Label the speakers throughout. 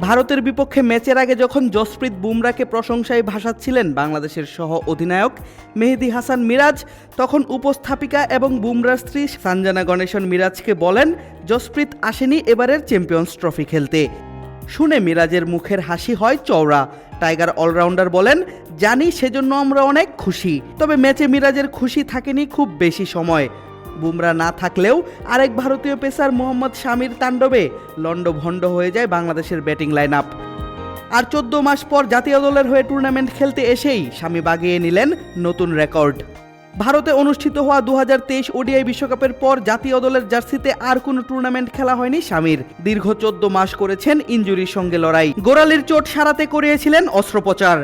Speaker 1: ভারতের বিপক্ষে ম্যাচের আগে যখন জসপ্রীত বুমরাকে প্রশংসায় ভাসাচ্ছিলেন বাংলাদেশের সহ অধিনায়ক মেহেদি হাসান মিরাজ, তখন উপস্থাপিকা এবং বুমরার স্ত্রী সানজানা গণেশন মিরাজকে বলেন, জসপ্রীত আসেনি এবারের চ্যাম্পিয়ন্স ট্রফি খেলতে। শুনে মিরাজের মুখের হাসি হয় চওড়া। টাইগার অলরাউন্ডার বলেন, জানি সেজন্য আমরা অনেক খুশি। তবে ম্যাচে মিরাজের খুশি থাকেনি খুব বেশি সময়। বুমরা না থাকলেও আরেক ভারতীয় পেসার মোহাম্মদ শামির তাণ্ডবে লণ্ডভণ্ড হয়ে যায় বাংলাদেশের ব্যাটিং লাইন আপ আর চোদ্দ মাস পর জাতীয় দলের হয়ে টুর্নামেন্ট খেলতে এসেই স্বামী বাগিয়ে নিলেন নতুন রেকর্ড ভারতে অনুষ্ঠিত হওয়া দুহাজার তেইশ ওডিআই বিশ্বকাপের পর জাতীয় দলের জার্সিতে আর কোনো টুর্নামেন্ট খেলা হয়নি স্বামীর দীর্ঘ চোদ্দ মাস করেছেন ইঞ্জুরির সঙ্গে লড়াই। গোড়ালির চোট সারাতে করিয়েছিলেন অস্ত্রোপচার।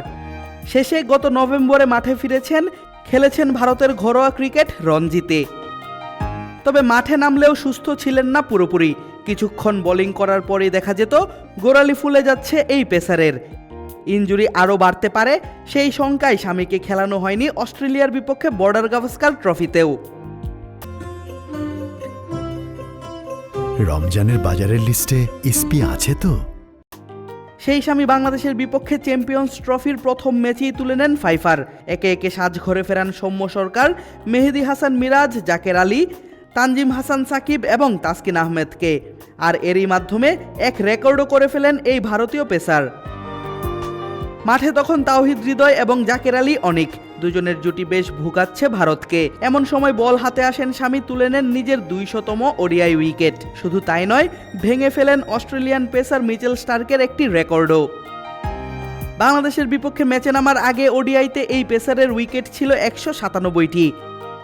Speaker 1: শেষে গত নভেম্বরে মাঠে ফিরেছেন, খেলেছেন ভারতের ঘরোয়া ক্রিকেট রঞ্জিতে। তবে মাঠে নামলেও সুস্থ ছিলেন না পুরোপুরি। কিছুক্ষণ বোলিং করার পরেই দেখা যেত গোড়ালি ফুলে যাচ্ছে এই পেসারের। ইঞ্জুরি আরও বাড়তে পারে সেই শঙ্কায় স্বামীকে খেলানো হয়নি অস্ট্রেলিয়ার বিপক্ষে বর্ডার গাভাস্কার ট্রফিতেও।
Speaker 2: রমজানের বাজারের লিস্টে ইসপি আছে তো?
Speaker 1: সেই স্বামী বাংলাদেশের বিপক্ষে চ্যাম্পিয়ন্স ট্রফির প্রথম ম্যাচেই তুলে নেন ফাইফার। একে একে সাজ ঘরে ফেরান সৌম্য সরকার মেহেদি হাসান মিরাজ জাকের আলী তানজিম হাসান সাকিব এবং তাসকিন আহমেদকে। আর এরই মাধ্যমে এক রেকর্ডও করে ফেলেন এই ভারতীয় পেসার। মাঠে তখন তাওহিদ হৃদয় এবং জাকের আলী অনিক। দুজনের জুটি বেশ ভুগাচ্ছে ভারতকে। এমন সময় বল হাতে আসেন স্বামী, তুলে নেন নিজের দুইশতম ওডিআই উইকেট। শুধু তাই নয়, ভেঙে ফেলেন অস্ট্রেলিয়ান পেসার মিচেল স্টার্কের একটি রেকর্ডও। বাংলাদেশের বিপক্ষে ম্যাচে নামার আগে ওডিআইতে এই পেসারের উইকেট ছিল একশো সাতানব্বইটি।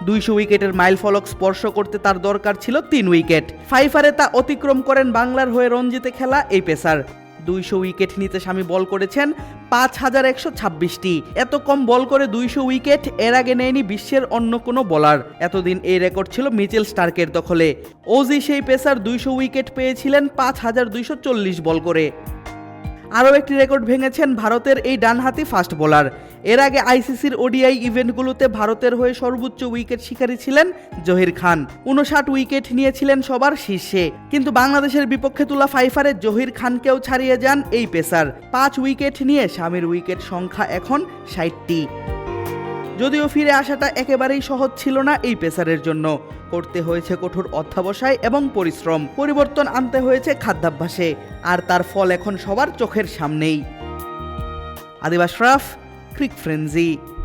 Speaker 1: দুইশো উইকেটের মাইল ফলক স্পর্শ করতে তার দরকার ছিল তিন উইকেট। ফাইফারে তা অতিক্রম করেন বাংলার হয়ে রঞ্জিতে খেলা এই পেসার। দুইশো উইকেট নিতে স্বামী বল করেছেন পাঁচ হাজার একশো ছাব্বিশটি। এত কম বল করে দুইশো উইকেট এর আগে নেয়নি বিশ্বের অন্য কোনো বলার। এতদিন এই রেকর্ড ছিল মিচেল স্টার্কের দখলে। ওজি সেই পেসার দুইশো উইকেট পেয়েছিলেন পাঁচ হাজার দুইশো চল্লিশ বল করে। আরও একটি রেকর্ড ভেঙেছেন ভারতের এই ডানহাতি ফাস্ট বোলার। এর আগে আইসিসির ওডিআই ইভেন্টগুলোতে ভারতের হয়ে সর্বোচ্চ উইকেট শিকারী ছিলেন জহির খান। উনষাট উইকেট নিয়েছিলেন সবার শীর্ষে। কিন্তু বাংলাদেশের বিপক্ষে তোলা ফাইফারে জহির খানকেও ছাড়িয়ে যান এই পেসার। পাঁচ উইকেট নিয়ে স্বামীর উইকেট সংখ্যা এখন ষাটটি। যদিও ফিরে আসাটা একেবারেই সহজ ছিল না এই পেসারের জন্য। করতে হয়েছে কঠোর অধ্যাবসায় এবং পরিশ্রম। পরিবর্তন আনতে হয়েছে খাদ্যাভ্যাসে। আর তার ফল এখন সবার চোখের সামনেই। আদিবাস রাফ electric frenzy.